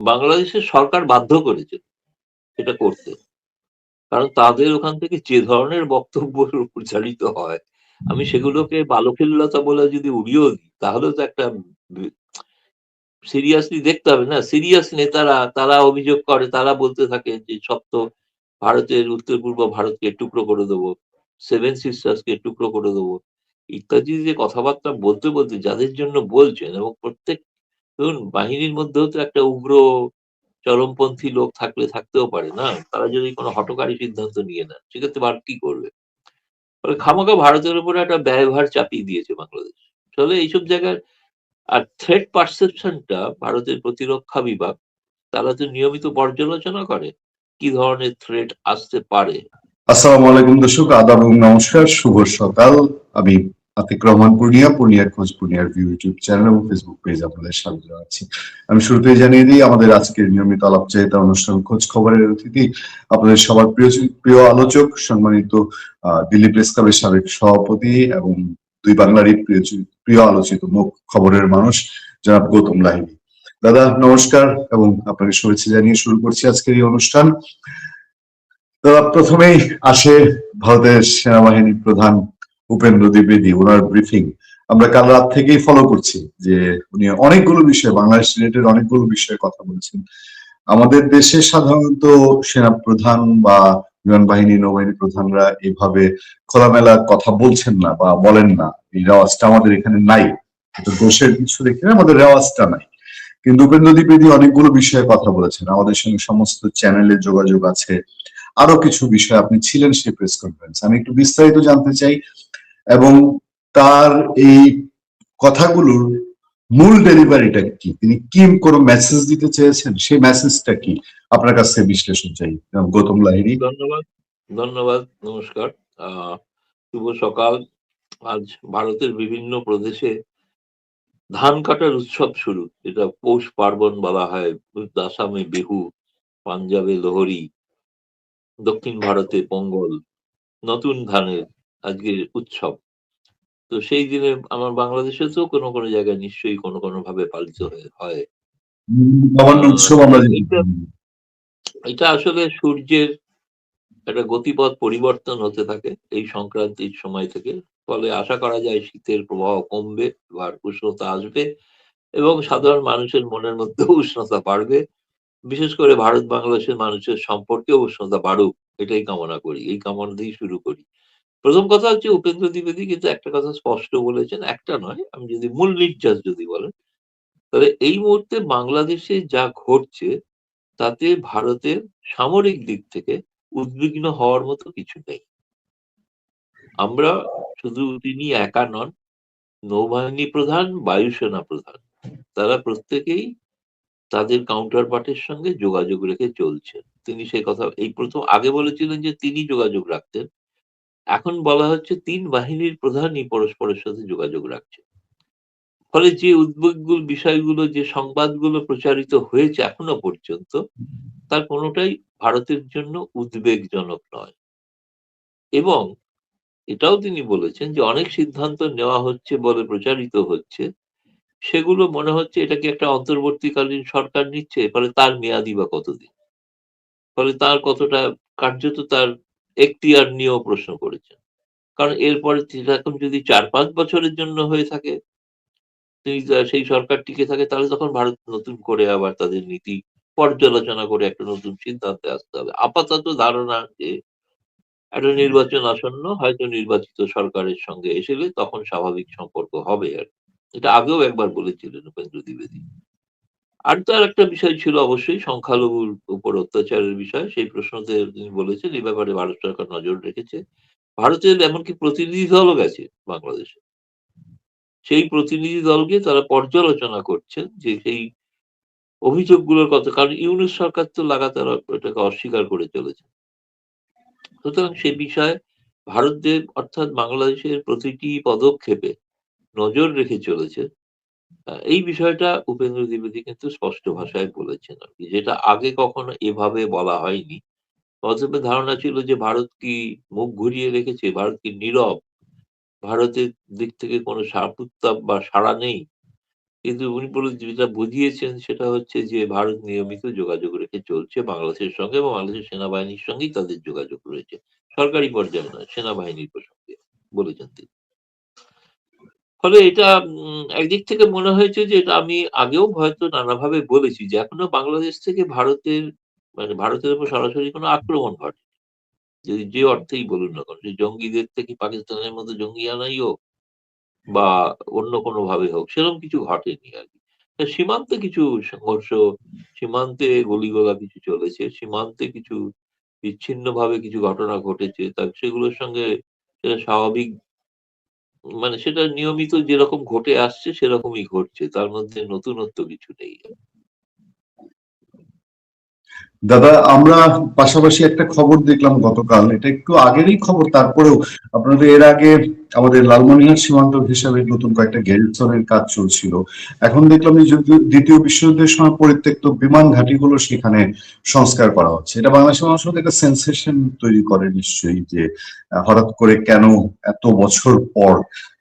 বাংলাদেশের সরকার বাধ্য করেছে এটা করতে। কারণ তাদের ওখান থেকে যে ধরনের বক্তব্য প্রচারিত হয়, আমি সেগুলোকে বালখিল্যতা বলে যদি উড়িয়েও দিই, তাহলে তো একটা সিরিয়াসলি দেখতে হবে না? সিরিয়াস নেতারা, তারা অভিযোগ করে, তারা বলতে থাকে যে সব তো ভারতের উত্তর পূর্ব ভারতকে টুকরো করে দেবো, সেভেন সিস্টার্সকে টুকরো করে দেবো, ইত্যাদি যে কথাবার্তা বলতে বলতে যাদের জন্য বলছেন এবং প্রত্যেক ধরুন, বাহিনীর মধ্যেও তো একটা উগ্র চরমপন্থী লোক থাকলে থাকতেও পারে না। তারা যদি কোনো হটকারী সিদ্ধান্ত নিয়ে নেন, সেক্ষেত্রে ভারত কি করবে? ফলে খামাখা ভারতের উপরে একটা ব্যয়ভার চাপিয়ে দিয়েছে বাংলাদেশ। ফলে এইসব জায়গায় আর থ্রেট পারসেপশনটা ভারতের প্রতিরক্ষা বিভাগ, তারা তো নিয়মিত পর্যালোচনা করে কি ধরনের থ্রেট আসতে পারে। আসসালামু আলাইকুম দর্শক, আদাব নমস্কার, শুভ সকাল। আমি আতিক রহমান পূর্ণিয়া পূর্ণিয়ার খোঁজ পূর্ণিয়ার ভিউ ইউটিউব চ্যানেল এবং ফেসবুক পেজ আপনাদের স্বাগত জানাচ্ছি আমি শুরুতেই জানিয়ে দিই, আমাদের আজকের নিয়মিত আলাপচারিতা অনুষ্ঠান খোঁজ খবরের অতিথি আপনাদের সবার প্রিয় প্রিয় আলোচক, সম্মানিত দিল্লি প্রেস ক্লাবের সাবেক সভাপতি এবং দুই বাংলারই প্রিয় প্রিয় আলোচিত মুখ খবরের মানুষ, জনাব গৌতম লাহিনী দাদা, নমস্কার এবং আপনাকে শুভেচ্ছা জানিয়ে শুরু করছি আজকের এই অনুষ্ঠান। প্রথমেই আসে ভারতের সেনাবাহিনী প্রধান উপেন্দ্র দ্বিবেদী ওনার ব্রিফিং আমরা কাল রাত থেকেই ফলো করছি যে উনি অনেকগুলো বিষয়ে, বাংলাদেশ রিলেটেড অনেকগুলো বিষয়ে কথা বলছেন। আমাদের দেশে সাধারণত সেনা প্রধান বা বিমান বাহিনী, নৌবাহিনী প্রধানরা এইভাবে খোলামেলা কথা বলছেন না বা বলেন না। এই রেওয়াজটা আমাদের এখানে নাই। দোষের কিছু দেখে আমাদের রেওয়াজটা নাই। কিন্তু উপেন্দ্র দ্বিবেদী অনেকগুলো বিষয়ে কথা বলেছেন। আমাদের সঙ্গে সমস্ত চ্যানেলে যোগাযোগ আছে। আরও কিছু বিষয় আপনি ছিলেন সেই প্রেস কনফারেন্স আমি একটু বিস্তারিত জানতে চাই এবং তার এই কথাগুলোর মূল ডেলিভারিটা কি? তিনি কি কোনো মেসেজ দিতে চেয়েছেন? সেই মেসেজটা কি? আপনার কাছে বিশ্লেষণ চাই। গৌতম লাহিরি ধন্যবাদ। ধন্যবাদ। নমস্কার। শুভ সকাল। আজ ভারতের বিভিন্ন প্রদেশে ধান কাটার উৎসব শুরু। এটা পৌষ পার্বণ বলা হয়। আসামে বিহু, পাঞ্জাবে, লোহরি, দক্ষিণ ভারতে, পঙ্গল, নতুন ধানের আজকে উৎসব। তো সেই দিনে আমার বাংলাদেশে তো কোনো কোনো জায়গায় নিশ্চয়ই কোনো কোনো ভাবে পালিত হয় এটা আসলে সূর্যের একটা গতিপথ পরিবর্তন হতে থাকে এই সংক্রান্তির সময় থেকে। ফলে আশা করা যায় শীতের প্রবাহ কমবে বা উষ্ণতা আসবে এবং সাধারণ মানুষের মনের মধ্যে উষ্ণতা বাড়বে। বিশেষ করে ভারত বাংলাদেশের মানুষের সম্পর্কে উষ্ণতা বাড়ুক এটাই কামনা করি এই কামনা দিয়েই শুরু করি। প্রথম কথা হচ্ছে উপেন্দ্র দ্বিবেদী কিন্তু একটা কথা স্পষ্ট বলেছেন, একটা নয়, আমি যদি মূল নির্যাস যদি বলেন, তাহলে এই মুহূর্তে বাংলাদেশে যা ঘটছে, তাতে ভারতের সামরিক দিক থেকে উদ্বিগ্ন হওয়ার মতো কিছু নেই। আমরা শুধু তিনি একা নন, নৌবাহিনী প্রধান, বায়ুসেনা প্রধান, তারা প্রত্যেকেই তাদের কাউন্টার পার্টির সঙ্গে যোগাযোগ রেখে চলছেন। তিনি সে কথা, এই প্রথম, আগে বলেছিলেন যে তিনি যোগাযোগ রাখতেন এখন বলা হচ্ছে তিন বাহিনীর প্রধানই পরস্পরের সাথে যোগাযোগ রাখছে। ফলে যে উদ্বেগগুলো, বিষয়গুলো, যে সংবাদগুলো প্রচারিত হয়েছে এখনও পর্যন্ত, তার কোনোটাই ভারতের জন্য উদ্বেগজনক নয়। এবং এটাও তিনি বলেছেন যে অনেক সিদ্ধান্ত নেওয়া হচ্ছে বলে প্রচারিত হচ্ছে, সেগুলো মনে হচ্ছে এটা কি একটা অন্তর্বর্তীকালীন সরকার নিচ্ছে, ফলে তার মেয়াদি বা কতদিন? ফলে তার কতটা, কার্যত তার এখতিয়ার নিয়েও প্রশ্ন করেছেন। কারণ এরপরে এখন যদি চার পাঁচ বছরের জন্য হয়ে থাকে সেই সরকার টিকে থাকে, তাহলে তখন ভারত নতুন করে আবার তাদের নীতি পর্যালোচনা করে একটা নতুন সিদ্ধান্তে আসতে হবে। আপাতত ধারণা যে একটা নির্বাচন আসন্ন, হয়তো নির্বাচিত সরকারের সঙ্গে এসেলে তখন স্বাভাবিক সম্পর্ক হবে আর এটা আগেও একবার বলেছিলেন উপেন্দ্র দ্বিবেদী আর তার একটা বিষয় ছিল অবশ্যই, সংখ্যালঘুর উপর অত্যাচারের বিষয়, সেই প্রশ্নতে তিনি বলেছেন, এই ব্যাপারে ভারত সরকার নজর রেখেছে। ভারতের এমনকি প্রতিনিধি দলও গেছে বাংলাদেশে। সেই প্রতিনিধি দলকে তারা পর্যালোচনা করছেন যে সেই অভিযোগগুলোর কথা, কারণ ইউনিস সরকার তো লাগাতার এটাকে অস্বীকার করে চলেছে। সুতরাং সে বিষয়ে ভারতদেব অর্থাৎ বাংলাদেশের প্রতিটি পদক্ষেপে নজর রেখে চলেছে। এই বিষয়টা উপেন্দ্র দ্বিবেদী কিন্তু স্পষ্ট ভাষায় বলেছেন আর কি, যেটা আগে কখনো এভাবে বলা হয়নি। অতএব ধারণা ছিল যে ভারত কি মুখ ঘুরিয়ে রেখেছে, ভারত কি নীরব, ভারতের দিক থেকে কোনো প্রত্যাপ বা সাড়া নেই। কিন্তু উনি বলে যেটা বুঝিয়েছেন সেটা হচ্ছে যে ভারত নিয়মিত যোগাযোগ রেখে চলছে বাংলাদেশের সঙ্গে এবং বাংলাদেশের সেনাবাহিনীর সঙ্গেই তাদের যোগাযোগ রয়েছে। সরকারি পর্যায়ে নয়, সেনাবাহিনীর প্রসঙ্গে বলেছেন তিনি। ফলে এটা একদিক থেকে মনে হয়েছে যে এটা আমি আগেও হয়তো নানাভাবে বলেছি যে এখনও বাংলাদেশ থেকে ভারতের মানে ভারতের উপর সরাসরি কোনো আক্রমণ ঘটে যদি যে অর্থেই বলুন না যে জঙ্গিদের থেকে পাকিস্তানের মধ্যে জঙ্গি আনাই হোক বা অন্য কোনো ভাবে হোক, সেরকম কিছু ঘটেনি আর কি। সীমান্তে কিছু সংঘর্ষ, সীমান্তে গলিগোলা কিছু চলেছে, সীমান্তে কিছু বিচ্ছিন্নভাবে কিছু ঘটনা ঘটেছে, তা সেগুলোর সঙ্গে সেটা স্বাভাবিক মানে সেটা নিয়মিত যেরকম ঘটে আসছে, সেরকমই ঘটছে। তার মধ্যে নতুনত্ব কিছু নেই। দাদা, আমরা পাশাপাশি একটা খবর দেখলাম গতকাল। এটা একটু আগেরই খবর, তারপরেও আপনাদের এর আগে আমাদের লালমনিরহাট সীমান্ত হিসাবে নতুন কয়েকটা গ্যারিসনের কাজ চলছিল। এখন দেখলাম যে দ্বিতীয় বিশ্বযুদ্ধের সময় পরিত্যক্ত বিমান ঘাঁটিগুলো সেখানে সংস্কার করা হচ্ছে। এটা বাংলাদেশের মানুষের একটা সেন্সেশন তৈরি করে নিশ্চয়ই যে হঠাৎ করে কেন এত বছর পর,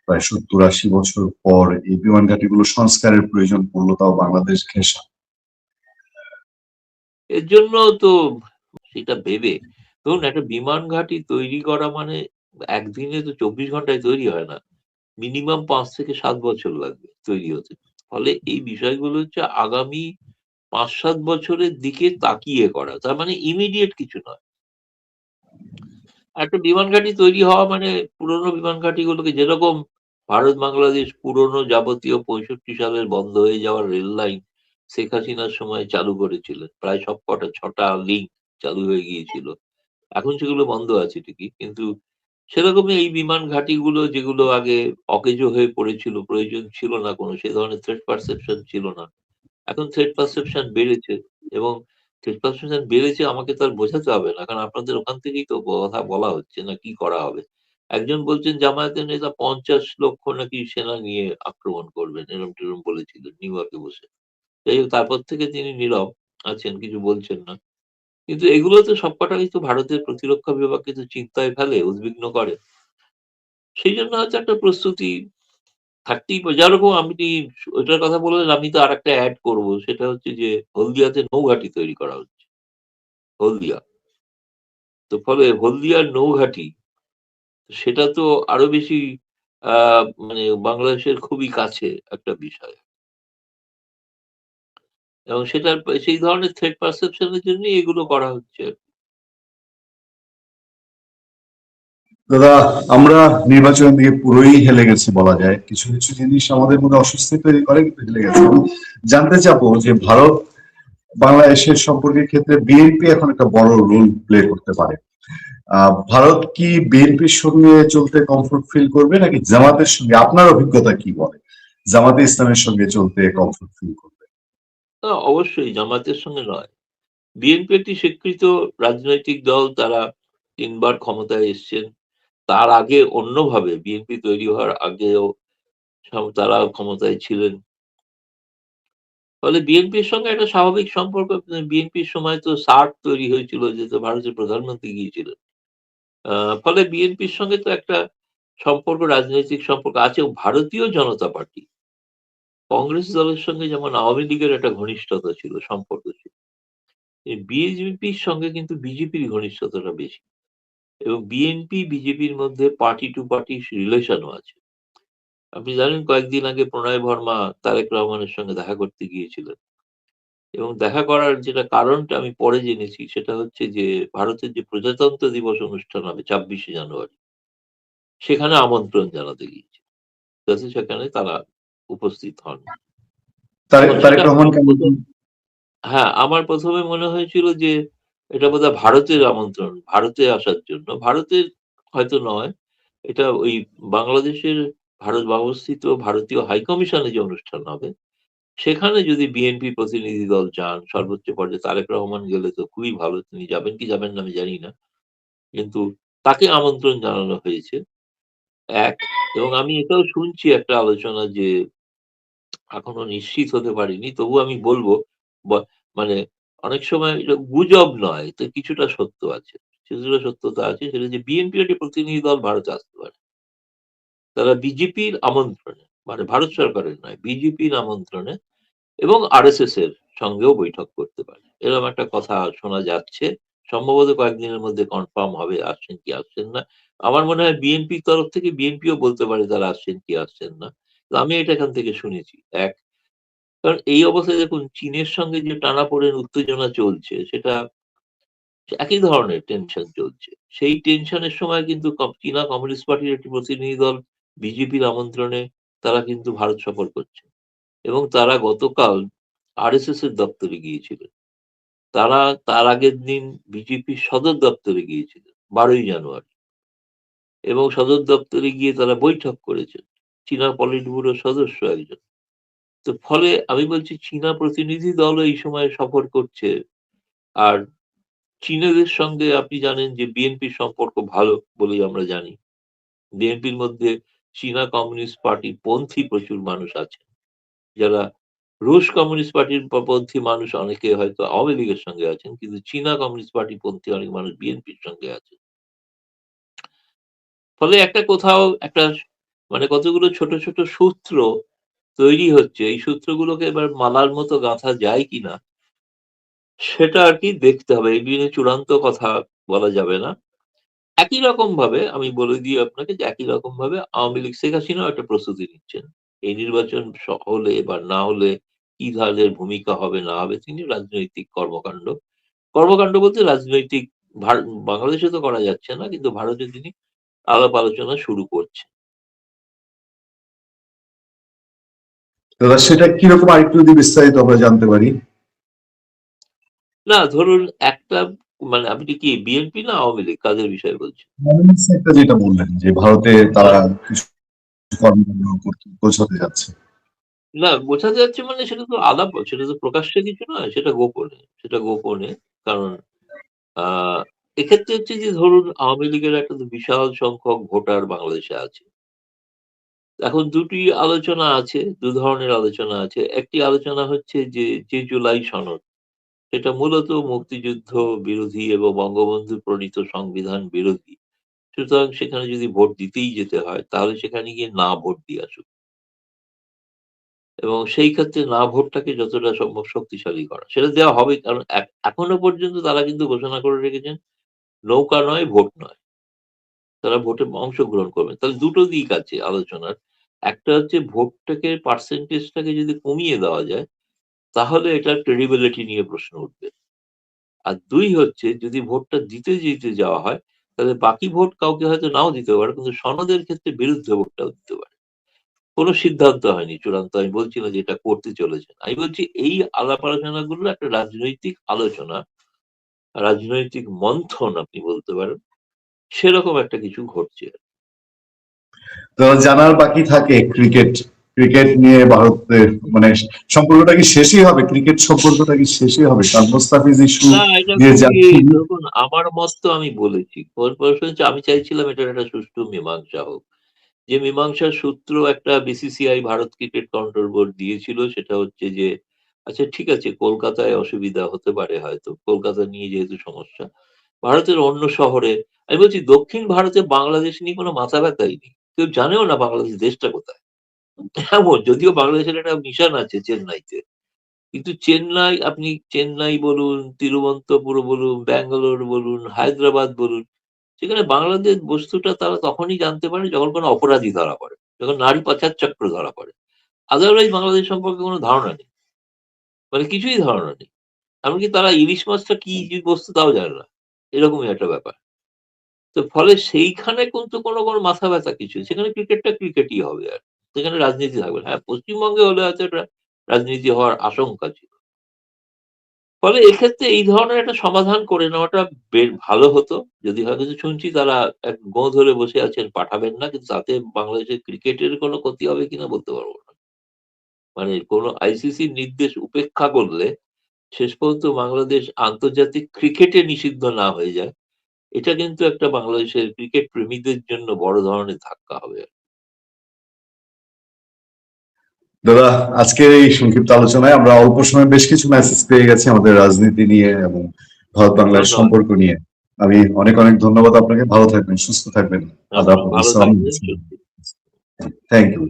প্রায় সত্তর আশি বছর পর এই বিমান ঘাঁটিগুলো সংস্কারের প্রয়োজন পড়ল তাও বাংলাদেশ ঘেঁষা। এর জন্য তো সেটা ভেবে, ধরুন একটা বিমান ঘাঁটি তৈরি করা মানে একদিনে তো চব্বিশ ঘন্টায় তৈরি হয় না। মিনিমাম পাঁচ থেকে সাত বছর লাগবে তৈরি হতে। ফলে এই বিষয়গুলো হচ্ছে আগামী পাঁচ সাত বছরের দিকে তাকিয়ে করা। তার মানে ইমিডিয়েট কিছু নয়। একটা বিমান ঘাঁটি তৈরি হওয়া মানে পুরনো বিমান ঘাঁটিগুলোকে যেরকম ভারত, বাংলাদেশ পুরনো যাবতীয় পঁয়ষট্টি সালের বন্ধ হয়ে যাওয়ার রেল লাইন শেখ হাসিনার সময় চালু করেছিলেন। প্রায় সব কটা ছটা লিঙ্ক চালু হয়ে গিয়েছিল। এখন সেগুলো বন্ধ আছে ঠিকই। কিন্তু সেরকমই এই বিমান ঘাঁটিগুলো যেগুলো আগে অকেজো হয়ে পড়েছিল, প্রয়োজন ছিল না কোনো, সে ধরনের থ্রেট পারসেপশন ছিল না। এখন থ্রেট পারসেপশন বেড়েছে এবং থ্রেট পারসেপশন বেড়েছে আমাকে তো আর বোঝাতে হবে না, কারণ আপনাদের ওখান থেকেই তো কথা বলা হচ্ছে না কি করা হবে। একজন বলছেন, জামায়াতের নেতা পঞ্চাশ লক্ষ নাকি সেনা নিয়ে আক্রমণ করবেন, এরম টেরম বলেছিলেন নিউ ইয়র্কে বসে। যাই হোক, তারপর থেকে তিনি নীরব আছেন, কিছু বলছেন না। কিন্তু এগুলো তো সবকটাই তো ভারতের প্রতিরক্ষা বিভাগ কিন্তু চিন্তায় ফেলে, উদ্বিগ্ন করে। সেই জন্য হয়তো একটা প্রস্তুতি থাকতেই পারে যেরকম আমি ওটার কথা বললেন আমি তো আর একটা অ্যাড করব, সেটা হচ্ছে যে হলদিয়াতে নৌঘাটি তৈরি করা হচ্ছে, হলদিয়া। তো ফলে হলদিয়ার নৌঘাটি, সেটা তো আরও বেশি মানে বাংলাদেশের খুবই কাছে একটা বিষয়। এবং সেটার সেই ধরনের থ্রেট পারসেপশনের জন্যই এগুলো করা হচ্ছে দাদা, আমরা নির্বাচনের দিকে পুরোই হেলে গেছি বলা যায়। কিছু কিছু জিনিস আমাদের মধ্যে অস্বস্তি তৈরি করে, কিন্তু হেলে গেছে। জানতে চাবো যে ভারত বাংলাদেশের সম্পর্কের ক্ষেত্রে বিএনপি এখন একটা বড় রোল প্লে করতে পারে। ভারত কি বিএনপির সঙ্গে চলতে কমফোর্ট ফিল করবে নাকি জামাতের সঙ্গে? আপনার অভিজ্ঞতা কি বলে? জামাতে ইসলামের সঙ্গে চলতে কমফোর্ট ফিল করবে। অবশ্যই জামাতের সঙ্গে নয় বিএনপি একটি স্বীকৃত রাজনৈতিক দল, তারা তিনবার ক্ষমতায় এসছেন। তার আগে অন্যভাবে বিএনপি তৈরি হওয়ার আগেও তারা ক্ষমতায় ছিলেন। ফলে বিএনপির সঙ্গে একটা স্বাভাবিক সম্পর্ক, বিএনপির সময় তো সার্ক তৈরি হয়েছিল যেহেতু ভারতের প্রধানমন্ত্রী গিয়েছিলেন। ফলে বিএনপির সঙ্গে তো একটা সম্পর্ক, রাজনৈতিক সম্পর্ক আছে ভারতীয় জনতা পার্টি কংগ্রেস দলের সঙ্গে যেমন আওয়ামী লীগের একটা ঘনিষ্ঠতা ছিল, সম্পর্ক ছিল বিএনপির সঙ্গে কিন্তু বিজেপির ঘনিষ্ঠতাটা বেশি। এবং বিএনপি, বিজেপির মধ্যে পার্টি টু পার্টি রিলেশনও আছে। আপনি জানেন, কয়েকদিন আগে প্রণয় বর্মা, তারেক রহমানের সঙ্গে দেখা করতে গিয়েছিলেন। এবং দেখা করার যেটা কারণটা আমি পরে জেনেছি, সেটা হচ্ছে যে, ভারতের যে প্রজাতন্ত্র দিবস অনুষ্ঠান হবে ছাব্বিশে জানুয়ারি, সেখানে আমন্ত্রণ জানাতে গিয়েছে। সেখানে তারা উপস্থিত হন। হ্যাঁ আমার প্রথমে মনে হয়েছিল যে এটা বোধহয় ভারতের আমন্ত্রণ ভারতে আসার জন্য। ভারতের হয়তো নয় এটা ওই বাংলাদেশের ভারত ব্যবস্থিত ভারতীয় হাই কমিশনে যে অনুষ্ঠান হবে সেখানে যদি বিএনপি প্রতিনিধি দল যান সর্বোচ্চ পর্যায়ে তারেক রহমান গেলে তো খুবই ভালো তিনি যাবেন কি যাবেন না আমি জানি না। কিন্তু তাকে আমন্ত্রণ জানানো হয়েছে। এক এবং আমি এটাও শুনছি একটা আলোচনা যে এখনও নিশ্চিত হতে পারিনি। তবু আমি বলব মানে অনেক সময় এটা গুজব নয় তো কিছুটা সত্য আছে। কিছুটা সত্যতা আছে, সেটা যে বিএনপি একটি প্রতিনিধি দল ভারতে আসতে পারে। তারা বিজেপির আমন্ত্রণে মানে ভারত সরকারের নয় বিজেপির আমন্ত্রণে এবং আরএসএস এর সঙ্গেও বৈঠক করতে পারে। এরকম একটা কথা শোনা যাচ্ছে। সম্ভবত কয়েকদিনের মধ্যে কনফার্ম হবে, আসছেন কি, আসছেন না। আমার মনে হয় বিএনপির তরফ থেকে বিএনপিও বলতে পারে, তারা আসছেন কি, আসছেন না। আমি এটা এখান থেকে শুনেছি এক কারণ এই অবস্থায় দেখুন, চীনের সঙ্গে যে টানাপোড়েন উত্তেজনা চলছে, সেটা একই ধরনের টেনশন চলছে। সেই টেনশনের সময় কিন্তু চীনা কমিউনিস্ট পার্টির একটি প্রতিনিধি দল, বিজেপির আমন্ত্রণে তারা কিন্তু ভারত সফর করছে। এবং তারা গতকাল আরএসএস এর দপ্তরে গিয়েছিলেন। তারা তার আগের দিন বিজেপির সদর দপ্তরে গিয়েছিলেন, বারোই জানুয়ারি। এবং সদর দপ্তরে গিয়ে তারা বৈঠক করেছেন। চীনা পলিট ব্যুরোর সদস্য একজন। তো ফলে আমি বলছি, চীনা প্রতিনিধি দল এই সময় সফর করছে। আর চীনাদের সঙ্গে আপনি জানেন যে বিএনপির সম্পর্ক ভালো বলেই আমরা জানি। বিএনপির মধ্যে চীনা কমিউনিস্ট পার্টি পন্থী প্রচুর মানুষ আছে যারা রুশ কমিউনিস্ট পার্টির পন্থী মানুষ অনেকে হয়তো আওয়ামী লীগের সঙ্গে আছেন, কিন্তু চীনা কমিউনিস্ট পার্টি পন্থী অনেক মানুষ বিএনপির সঙ্গে আছেন। ফলে একটা কোথাও একটা মানে কতগুলো ছোট ছোট সূত্র তৈরি হচ্ছে, এই সূত্রগুলোকে এবার মালার মতো গাঁথা যায় কিনা, সেটা আর কি দেখতে হবে, এই নিয়ে চূড়ান্ত কথা বলা যাবে না। একই রকম ভাবে আমি বলে দিই আপনাকে যে একই রকম ভাবে আওয়ামী লীগ শেখ হাসিনাও একটা প্রস্তুতি নিচ্ছেন। এই নির্বাচন হলে বা না হলে কি ধরনের ভূমিকা হবে না হবে তিনি রাজনৈতিক কর্মকাণ্ড। কর্মকাণ্ড বলতে রাজনৈতিক বাংলাদেশে তো করা যাচ্ছে না, কিন্তু ভারতে তিনি আলাপ আলোচনা শুরু করছেন। দাদা সেটা কীরকম আরেকটু যদি বিস্তারিত আমরা জানতে পারি? না ধরুন একটা মানে আপনি কি বিএনপি না আওয়ামী লীগ? কাজের বিষয়ে বলছেন একটা যেটা বললেন যে ভারতে তারা কিছু পৌঁছাতে যাচ্ছে। না বোঝা যাচ্ছে মানে সেটা তো আলাপ সেটা তো প্রকাশ্যে কিছু নয় সেটা গোপনে সেটা গোপনে। কারণ আহ এক্ষেত্রে হচ্ছে যে ধরুন আওয়ামী লীগের একটা বিশাল সংখ্যক ভোটার বাংলাদেশে আছে। এখন দুটি আলোচনা আছে, দু ধরনের আলোচনা আছে। একটি আলোচনা হচ্ছে যে যে জুলাই সনদ, সেটা মূলত মুক্তিযুদ্ধ বিরোধী এবং বঙ্গবন্ধু প্রণীত সংবিধান বিরোধী। সুতরাং সেখানে যদি ভোট দিতেই যেতে হয়, তাহলে সেখানে গিয়ে না ভোট দিয়ে আসুক। এবং সেই ক্ষেত্রে না ভোটটাকে যতটা সম্ভব শক্তিশালী করা। সেটা দেওয়া হবে, কারণ এখনও পর্যন্ত তারা কিন্তু ঘোষণা করে রেখেছেন, নৌকা নয়, ভোট নয়। তারা ভোটে অংশগ্রহণ করবেন। তাহলে দুটো দিক আছে আলোচনার। একটা হচ্ছে ভোটটাকে পার্সেন্টেজটাকে যদি কমিয়ে দেওয়া যায়, তাহলে এটা ক্রেডিবিলিটি নিয়ে প্রশ্ন উঠবে। আর দুই হচ্ছে, যদি ভোটটা দিতে যেতে যাওয়া হয়, তাহলে বাকি ভোট কাউকে হয়তো নাও দিতে পারে, কিন্তু সনদের ক্ষেত্রে বিরুদ্ধে ভোটটাও দিতে পারে। কোনো সিদ্ধান্ত হয়নি, চূড়ান্ত। আমি বলছি না যে এটা করতে চলেছেন আমি বলছি এই আলাপ আলোচনাগুলো একটা রাজনৈতিক আলোচনা, রাজনৈতিক মন্থন আপনি বলতে পারেন, সেরকম একটা কিছু ঘটছে। দাদা জানার বাকি থাকে ক্রিকেট ক্রিকেট নিয়ে ভারতের মানে সম্পর্কটা কি শেষই হবে? ক্রিকেট সম্পর্কটা কি শেষই হবে? কারণ মোস্তাফিজ ইস্যু এটা আমার মত তো আমি বলেছি। আমি চাইছিলাম এটার একটা সুষ্ঠু মীমাংসা হোক। যে মীমাংসার সূত্র একটা BCCI Bharat cricket control board দিয়েছিল সেটা হচ্ছে যে আচ্ছা ঠিক আছে কলকাতায় অসুবিধা হতে পারে হয়তো। কলকাতা নিয়ে যেহেতু সমস্যা। ভারতের অন্য শহরে আমি বলছি দক্ষিণ ভারতে বাংলাদেশ নিয়ে কোনো মাথা ব্যথাই নেই। কেউ জানেও না বাংলাদেশ দেশটা কোথায়। এমন, যদিও বাংলাদেশের একটা মিশন আছে চেন্নাইতে। কিন্তু চেন্নাই, আপনি চেন্নাই বলুন তিরুবন্তপুর বলুন, ব্যাঙ্গালোর বলুন, হায়দ্রাবাদ বলুন, সেখানে বাংলাদেশ বস্তুটা তারা তখনই জানতে পারে যখন কোনো অপরাধী ধরা পড়ে, যখন নারী পাচার চক্র ধরা পড়ে। আদারওয়াইজ বাংলাদেশ সম্পর্কে কোনো ধারণা নেই। মানে কিছুই ধারণা নেই। এমনকি তারা ইলিশ মাছটা কি বস্তু তাও জানে না। এরকমই একটা ব্যাপার। তো ফলে সেইখানে কিন্তু কোনো কোনো মাথা ব্যথা কিছু সেখানে ক্রিকেটটা ক্রিকেটই হবে আর। সেখানে রাজনীতি থাকবে। হ্যাঁ পশ্চিমবঙ্গে হলে হয়তো একটা রাজনীতি হওয়ার আশঙ্কা ছিল। ফলে এক্ষেত্রে এই ধরনের একটা সমাধান করে নেওয়াটা বেশ ভালো হতো। যদি হয়তো শুনছি তারা এক গো ধরে বসে আছেন, পাঠাবেন না। কিন্তু তাতে বাংলাদেশের ক্রিকেটের কোনো ক্ষতি হবে কিনা বলতে পারব না। মানে কোনো আইসিসির নির্দেশ উপেক্ষা করলে শেষ পর্যন্ত বাংলাদেশ আন্তর্জাতিক ক্রিকেটে নিষিদ্ধ না হয়ে যায়। এটা কিন্তু একটা বাংলাদেশের ক্রিকেট প্রেমীদের জন্য বড় ধরনের ধাক্কা হবে দাদা আজকের এই সংক্ষিপ্ত আলোচনায় আমরা অল্প সময়ে বেশ কিছু মেসেজ পেয়ে গেছি আমাদের রাজনীতি নিয়ে এবং ভারত বাংলার সম্পর্ক নিয়ে। আমি অনেক অনেক ধন্যবাদ আপনাকে। ভালো থাকবেন সুস্থ থাকবেন। Thank you